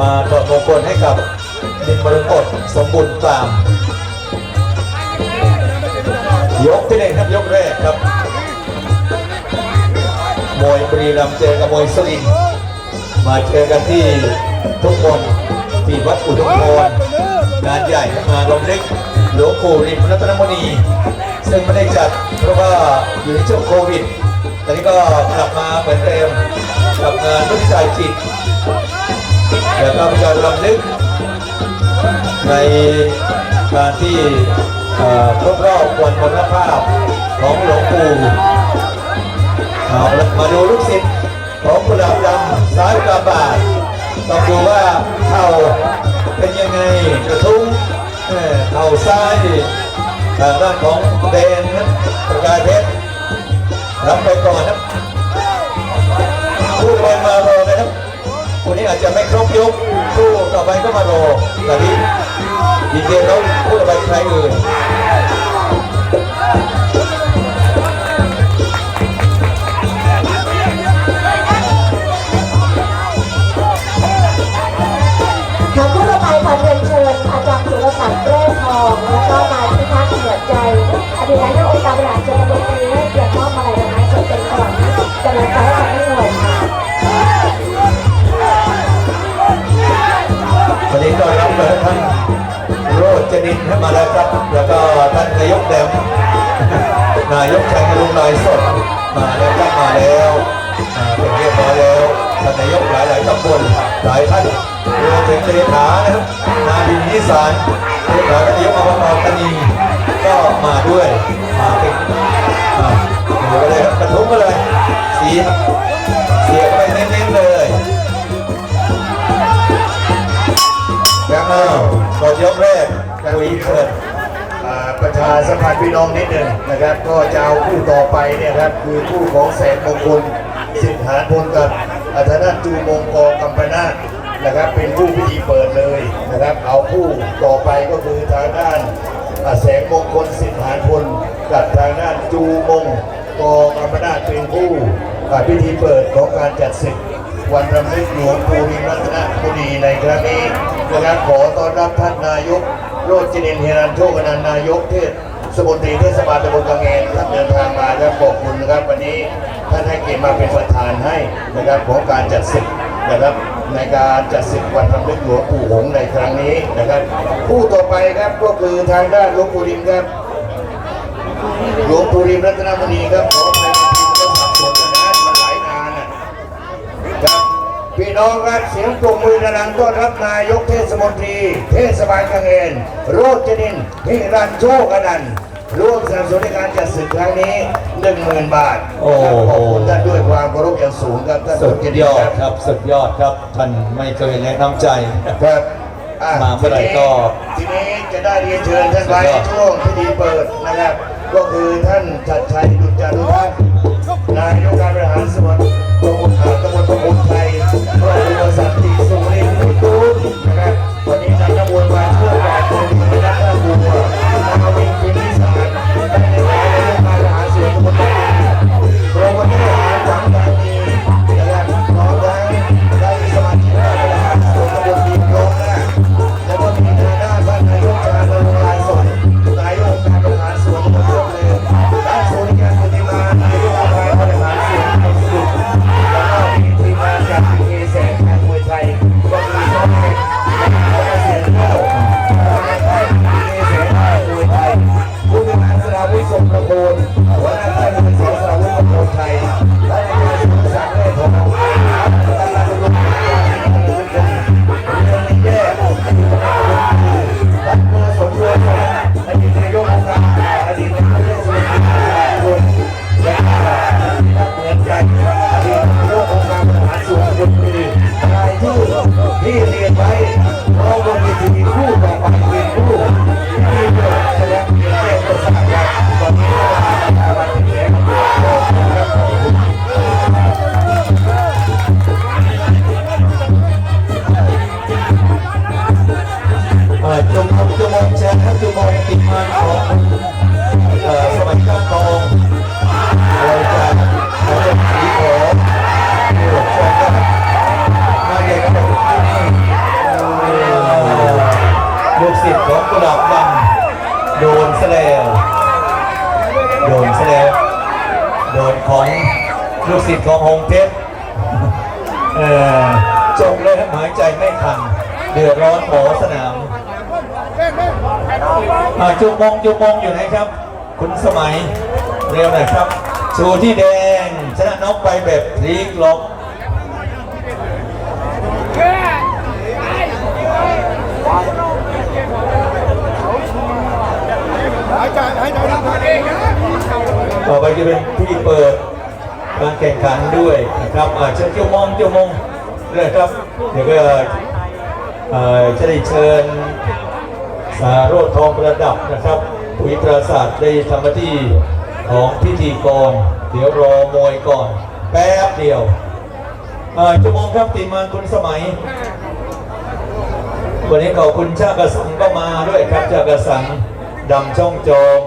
มาถอดมงคลให้กับดินมรกตสมบูรณ์ฟาม ยกที่หนึ่งครับยกแรกครับ มวยบรีรัมเจอกับมวยสุรินทร์มาเจอกันที่ทุกคนที่วัดอุทุมพรงานใหญ่งานลงเล็กหลวงปู่ริมรัตนมณีซึ่งไม่ได้จัดเพราะว่าอยู่ในช่วงโควิดตอนนี้ก็กลับมาเหมือนเดิมกับงานรุ่นใจจิต แล้วก็มีการำลึกในการที่เอ่อครบรอบวันมรณภาพของหลวงปู่เอาละมาดูลูกศิษย์ของกุหลาบดำซ้ายกาบาทต้องดูว่าเข่าเป็นยังไงกระทุ้งเข่าซ้ายทางด้านของเดนนประกายเพชรรับไปก่อนนะ อาจจะไม่ครบยกสู้ต่อไปก็มารอแต่นี้ดีเกมแล้วพูดต่อไปใครอื่นค่ะผู้ต่อไปขอเรียนเชิญอาจารย์สุรศักดิ์แร่ทองและก็นายพิทักษ์เหนือใจอดีตนายกองค์การบริหารส่วนตำบลตรีให้เกียรติมอบอะไรนะคะส่วนเป็นขวัญกำลังใจ นนี้ก็รับเลยท่านโรจนินท์มาแล้วครับ แล้วก็ท่านนายกแดมนายกชัยนรงนายสดมาแล้วครับมาแล้วเป็นเรียบร้อยแล้วท่านนายกหลายหลายตำบลหลายท่านรวมถึงเลขานะครับนาบินนิสานเลขาท่านนายกอบตตานีก็มาด้วยมาเป็น สัมพันธ์พี่น้องนิดหนึ่งนะครับ ก็จะเอาคู่ต่อไปเนี่ยครับคือคู่ของแสนมงคลสิทธานพลกับอัธนาจูมงกอกัมปนาตนะครับ เป็นคู่พิธีเปิดเลยนะครับ เอาคู่ต่อไปก็คือทางด้านแสงมงคลสิทธานพลกับทางด้านจูมงกอกัมปนาตเป็นคู่พิธีเปิดของการจัดศึกวันรำลึกหลวงปู่ริรัตนมุนีในครั้งนี้นะครับขอต้อนรับท่านนายก โรจนินเฮรันโชคนันนายกเทศสมุทรีเทศบาลตำบลกางเอนท่านเดินทางมาครับขอบคุณนะครับวันนี้ท่านให้เกียรติมาเป็นประธานให้นะครับของการจัดศึกนะครับในการจัดศึกวันรำลึกหลวงปู่หงในครั้งนี้นะครับผู้ต่อไปครับก็คือทางด้านหลวงปู่ริมครับหลวงปู่ริมรัตนมุนีครับขออภัยในทีมก็สับสนนะมันหลายงานนะ ครับ พี่น้องครับเสียงปรบมือดังๆต้อนรับนายกเทศมนตรี เทศบาลกางเอนโรจนินทร์ฮิรันโชคอนันต์ร่วมสนับสนุนในการจัดศึกครั้งนี้ 10,000 บาทโอ้โห ขอบคุณท่านด้วยความเคารพอย่างสูงครับท่านโรสุดจนินยทอร์ดครับครับสุดยอดครับท่านไม่เคยแนะนำใจ ครับอะมาเมื่อไหร่ก็ทีนี้จะได้เรียนเชิญท่านไว้สุดยอด ช่วงพิธีเปิดนะครับ ก็คือท่านชัดชัยดุจจารุทัศน์นายกการบริหารส่วน ปิดจมงจมงแชร์จมองติดมันของสมัยก้านตองเราจะเราจะผีของมีหลวงพ่อมาเด็กของที่นี่ลูกศิษย์ของกุหลาบดำโดนแสลวโดนแสลวโดนของลูกศิษย์ของฮงเพชรจมเลยหายใจไม่ทันเดือดร้อนหมอสนาม อ่าจุงมงจุงมงอยู่ไหนครับ คุณสมัยเร็วหน่อยครับชูที่แดงชนะน็อกไปแบบพลิกล็อกต่อไปจะเป็นพิธีเปิดการแข่งขันด้วยนะครับอาเชิญเจ้ามองเจ้ามองเลยครับ เดี๋ยวก็จะได้เชิญ สาโรธทองประดับนะครับปุ๋ยปราศาสตร์ได้ทำหน้าที่ของพิธีกร เดี๋ยวรอมวยก่อน แป๊บเดียวชั่วโมงครับตีมานคุณสมัย วันนี้ขอบคุณชาติกระสังก็มาด้วยครับชาติกระสังดำช่องจอม